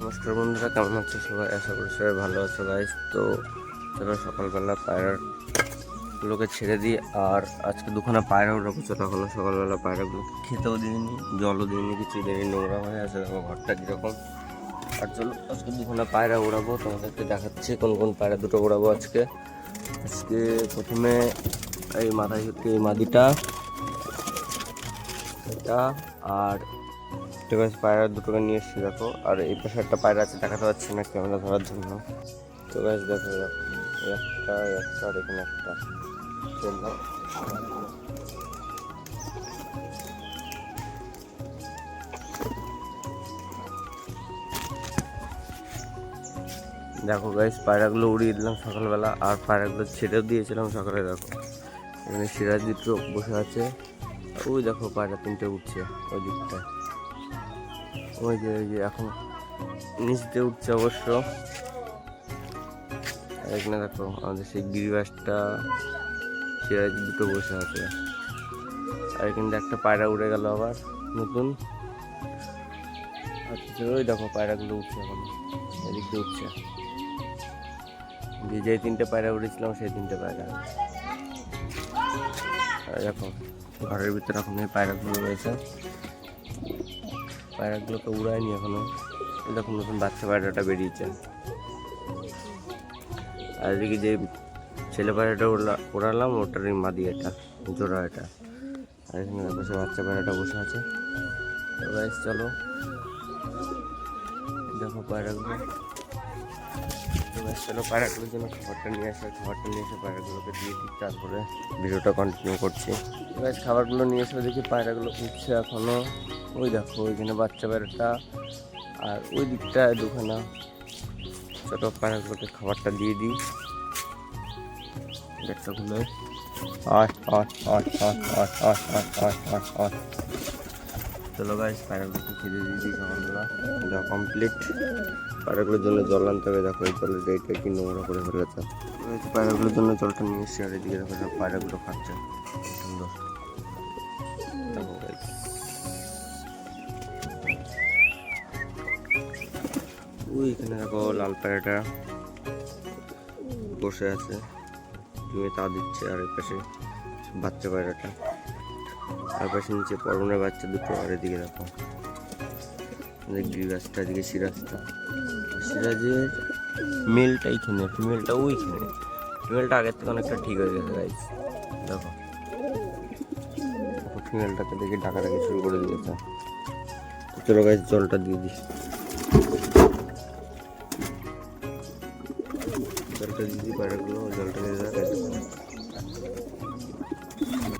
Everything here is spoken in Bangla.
নমস্কার বন্ধুরা, কেমন আছো সবাই? আশা করি সবাই ভালো আছো গাইজ তো চলো সকালবেলা পায়রার গুলোকে ছেড়ে দিই, আর আজকে দুখানা পায়রা ওরকম চলা হলো। সকালবেলা পায়রাগুলো খেতেও দিইনি জলও দিইনি কিছু দিইনি নোংরা হয়ে আছে, দেখো ঘরটা কীরকম। আর চলো, আজকে দুখানা পায়রা উড়াবো, তোমাদেরকে দেখাচ্ছি কোন কোন পায়রা দুটো উড়াবো আজকে। আজকে প্রথমে এই মাথায় হচ্ছে এই মাদিটা, এটা, আর ঠিক আছে পায়রা দুটোকে নিয়ে এসেছি, দেখো। আর এই পাশে একটা পায়রা আছে, দেখাতে পাচ্ছি না ক্যামেরা ধরার জন্য। তো গাছ দেখো একটা একটা, আর এখানে একটা। দেখো গাইস পায়রাগুলো উড়িয়ে দিলাম সকালবেলা, আর পায়রাগুলো ছেড়েও দিয়েছিলাম সকালে, দেখো। এখানে সিরাজ দুটো বসে আছে। ওই দেখো পায়রা তিনটে উঠছে ওই দিকটায়। ওই যে ওই যে, এখন নিচ দিয়ে উঠছে অবশ্য। এখানে দেখো, আমাদের সেই গিরিবাসটা সিরাজ দুটো বসে আছে। আর এখানে একটা পায়রা উড়ে গেল আবার, নতুন। আচ্ছা ওই দেখো পায়রাগুলো উঠছে এখন, এদিক দিয়ে উঠছে। যে যে তিনটে পায়রা উড়েছিলাম, সেই তিনটে পায়রা। দেখো, ঘরের ভিতরে এখন এই পায়রাগুলো রয়েছে। পায়রাগুলোকে উড়ায়নি এখনও। এই দেখো নতুন বাচ্চা পায়রাটা বেরিয়েছে। আর এদিকে যে ছেলে পায়রাটা উড়ালাম ওটারই মাদি এটা জোড়া এটা। আর এখানে সে বাচ্চা পায়রাটা বসে আছে। guys, চলো। দেখো পায়রাগুলো। guys, চলো পায়রাগুলোর জন্য খাবারটা নিয়ে আসে। খাবারটা নিয়ে এসে পায়রাগুলোকে দিয়ে দিই তারপরে ভিডিওটা কন্টিনিউ করছি। এবার খাবারগুলো নিয়ে এসে দেখি পায়রাগুলো উঠছে এখনও। ওই দেখো ওইখানে বাচ্চা বেড়াটা আর ওই দিকটা দুখানা। ছোটো পাড়াগুলোকে খাবারটা দিয়ে দিই। গেটটা চলো গাছ পায়রাগুলোকে খেতে দিয়ে দিই খাবারগুলো। কমপ্লিট পায়রাগুলোর জন্য জল আনতে হবে। দেখো, এই জলের ডেটটা কি নোংরা করে ফেলেছে। পায়রাগুলোর জন্য জলটা নিয়ে এসছি। আর এদিকে দেখো, সব পায়রাগুলো খাচ্ছে। সুন্দর। দেখো গাছ ওই এখানে দেখো লাল পায়রাটা বসে আছে। ডিমে তা দিচ্ছে আর এর পাশে বাচ্চা পায়রাটা। আর পাশে নিচে পরনের বাচ্চা দুটো, আর এদিকে দেখো গিরিবাসটা এদিকে সিরাজটা সিরাজের মেলটা এইখানে ফিমেলটা ওইখানে। ফিমেলটা আগের থেকে অনেকটা ঠিক হয়ে গেছে গাইজ দেখো। ফিমেলটাকে দেখে ডাকাডাকি শুরু করে দিয়েছে। চলো গাইজ জলটা দিয়ে দিই। దొరకదు ఇది బయటలో దొరకలేదా